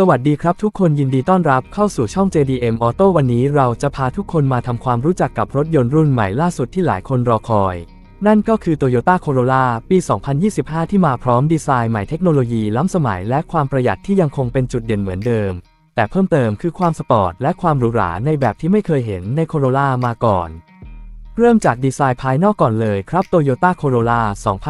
สวัสดีครับทุกคนยินดีต้อนรับเข้าสู่ช่อง JDM Auto วันนี้เราจะพาทุกคนมาทำความรู้จักกับรถยนต์รุ่นใหม่ล่าสุดที่หลายคนรอคอย นั่นก็คือ Toyota Corolla ปี 2025 ที่มาพร้อมดีไซน์ใหม่เทคโนโลยีล้ำสมัยและความประหยัดที่ยังคงเป็นจุดเด่นเหมือนเดิม แต่เพิ่มเติมคือความสปอร์ตและความหรูหราในแบบที่ไม่เคยเห็นใน Corolla มาก่อน เริ่มจากดีไซน์ภายนอกก่อนเลยครับ Toyota Corolla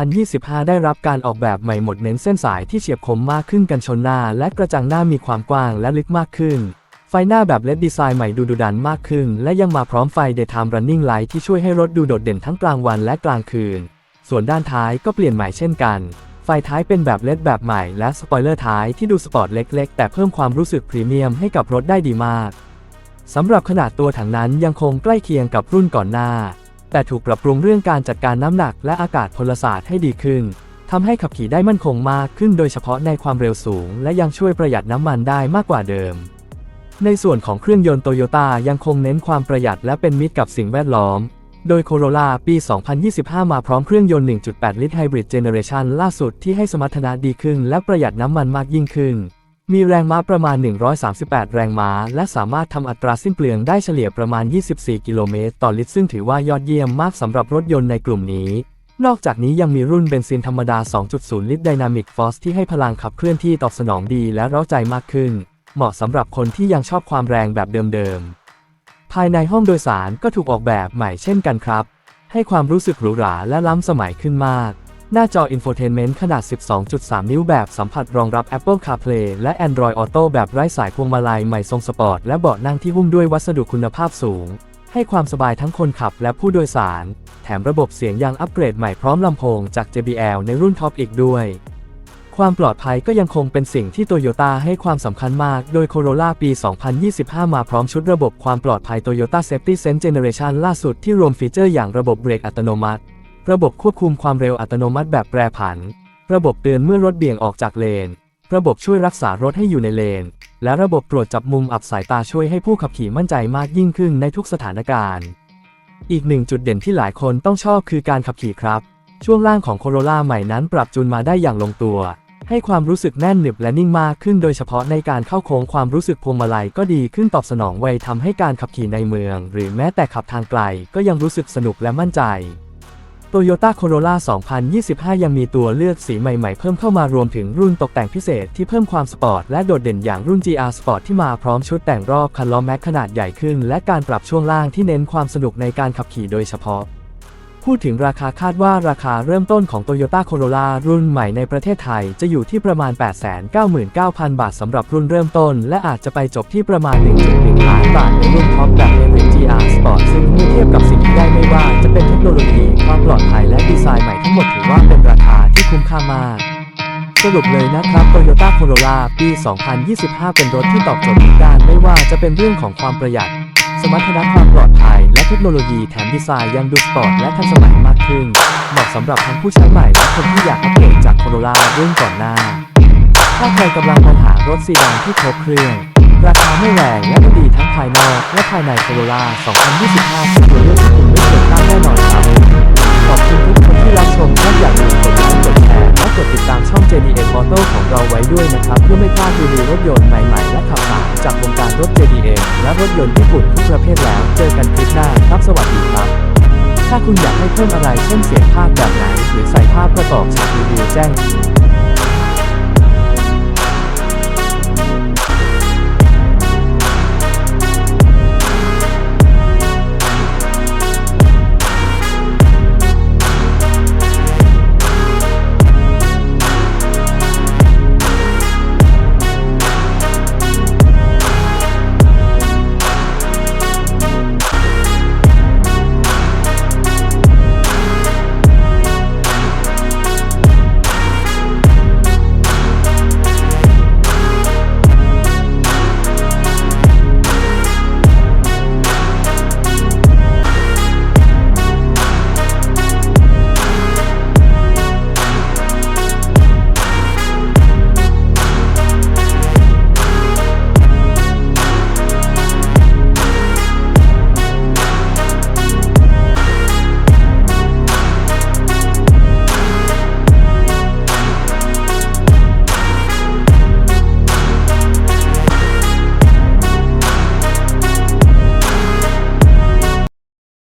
2025 ได้รับการออกแบบใหม่หมดเน้นเส้นสายที่เฉียบคมมากขึ้นกันชนหน้า และกระจังหน้ามีความกว้างและลึกมากขึ้น ไฟหน้าแบบเลดดีไซน์ใหม่ดูดุดันมากขึ้น และยังมาพร้อมไฟ Daytime Running Light ที่ช่วยให้รถดูโดดเด่นทั้งกลางวันและกลางคืน ส่วนด้านท้ายก็เปลี่ยนใหม่เช่นกัน ไฟท้ายเป็นแบบเลดแบบใหม่และสปอยเลอร์ท้ายที่ดูสปอร์ตเล็ก ๆ แต่เพิ่มความรู้สึกพรีเมียมให้กับรถได้ดีมาก สำหรับขนาดตัวถังนั้นยังคงใกล้เคียงกับรุ่นก่อนหน้า แต่ถูกปรับปรุงเรื่องการจัดการน้ำหนักและอากาศพลศาสตร์ให้ดีขึ้นทำให้ขับขี่ได้มั่นคงมากขึ้นโดยเฉพาะในความเร็วสูง และยังช่วยประหยัดน้ำมันได้มากกว่าเดิม ในส่วนของเครื่องยนต์โตโยต้ายังคงเน้นความประหยัดและเป็นมิตรกับสิ่งแวดล้อม โดย Corolla ปี 2025 มาพร้อมเครื่องยนต์ 1.8 ลิตรไฮบริดเจเนเรชันล่าสุดที่ให้สมรรถนะดีขึ้น และประหยัดน้ำมันมากยิ่งขึ้น มีแรงม้าประมาณ 138 แรงม้า และสามารถทำอัตราสิ้นเปลืองได้เฉลี่ยประมาณ 24 กิโลเมตร ต่อลิตร ซึ่งถือว่ายอดเยี่ยมมากสำหรับรถยนต์ในกลุ่มนี้ นอกจากนี้ยังมีรุ่นเบนซินธรรมดา 2.0 ลิตร Dynamic Force ที่ให้พลังขับเคลื่อนที่ตอบสนองดีและเร้าใจมากขึ้น เหมาะสำหรับคนที่ยังชอบความแรงแบบเดิมๆ ภายในห้องโดยสารก็ถูกออกแบบใหม่เช่นกันครับ ให้ความรู้สึกหรูหราและล้ำสมัยขึ้นมาก หน้าจอ Infotainment ขนาด 12.3 นิ้วแบบสัมผัสรองรับ Apple CarPlay และ Android Auto แบบไร้สายพวงมาลัยใหม่ทรงสปอร์ตและเบาะนั่งที่หุ้มด้วยวัสดุคุณภาพสูง ให้ความสบายทั้งคนขับและผู้โดยสาร แถมระบบเสียงยังอัปเกรดใหม่พร้อมลำโพงจาก JBL ในรุ่นท็อปอีกด้วย ความปลอดภัยก็ยังคงเป็นสิ่งที่โตโยต้าให้ความสำคัญมาก โดย Corolla ปี 2025 มาพร้อมชุดระบบความปลอดภัย Toyota Safety Sense Generation ล่าสุดที่รวมฟีเจอร์อย่างระบบเบรกอัตโนมัติ ระบบควบคุมความเร็วอัตโนมัติแบบแปรผัน ระบบเตือนเมื่อรถเบี่ยงออกจากเลน ระบบช่วยรักษารถให้อยู่ในเลน และระบบตรวจจับมุมอับสายตาช่วยให้ผู้ขับขี่มั่นใจมากยิ่งขึ้นในทุกสถานการณ์ อีกหนึ่งจุดเด่นที่หลายคนต้องชอบคือการขับขี่ครับ ช่วงล่างของ Corolla ใหม่นั้นปรับจูนมาได้อย่างลงตัว ให้ความรู้สึกแน่นหนึบและนิ่งมากขึ้น โดยเฉพาะในการเข้าโค้งความรู้สึกพวงมาลัยก็ดีขึ้นตอบสนองไวทำให้การขับขี่ในเมือง หรือแม้แต่ขับทางไกลก็ยังรู้สึกสนุกและมั่นใจ Toyota Corolla 2025 ยังมีตัวเลือกสีใหม่ๆ เพิ่มเข้ามารวมถึงรุ่นตกแต่งพิเศษที่เพิ่มความสปอร์ตและโดดเด่นอย่างรุ่น GR Sport ที่มาพร้อมชุดแต่งรอบคันล้อแม็กขนาดใหญ่ขึ้น และการปรับช่วงล่างที่เน้นความสนุกในการขับขี่โดยเฉพาะ พูดถึงราคาคาดว่าราคาเริ่มต้นของ Toyota Corolla รุ่นใหม่ในประเทศไทยจะอยู่ที่ประมาณ 899,000 บาทสำหรับรุ่นเริ่มต้น และอาจจะไปจบที่ประมาณ 1.1 ล้านบาทในรุ่นท็อปแบบ Hybrid GR Sport ซึ่งเมื่อเทียบกับสิ่งที่ได้ไม่ว่า จะเป็นเทคโนโลยี ความปลอดภัยและดีไซน์ใหม่ทั้งหมดถือว่าเป็นราคาที่คุ้มค่ามาก สรุปเลยนะครับ Toyota Corolla ปี 2025 เป็นรถที่ตอบโจทย์ทุกด้านไม่ว่าจะเป็นเรื่องของความประหยัด สมรรถนะความปลอดภัย และเทคโนโลยีแถมดีไซน์ยังดูสปอร์ตและทันสมัยมากขึ้น เหมาะสำหรับทั้งผู้ใช้ใหม่และคนที่อยากอัปเกรดจาก Corolla รุ่นก่อนหน้าถ้าใครกำลังมองหารถซีดานที่ครบเครื่อง ราคาไม่แรงและก็ดีทั้งภายนอกและภายใน Corolla 2025เป็นตัวเลือกที่คุณไม่ควรพลาดแน่นอนครับ ขอบคุณทุกคนที่รับชมและอย่าลืมกดไลค์กดแชร์และกดติดตามช่อง JDM Auto ของเราไว้ด้วยนะครับ เพื่อไม่พลาดรีวิวรถยนต์ใหม่ๆ และข่าวสารจากวงการรถ JDM และรถยนต์ญี่ปุ่นทุกประเภทแล้ว เจอกันคลิปหน้าครับสวัสดีครับ ถ้าคุณอยากให้เพิ่มอะไรเช่นเสียงภาพแบบไหนหรือใส่ภาพประกอบฉากรีวิวแจ้ง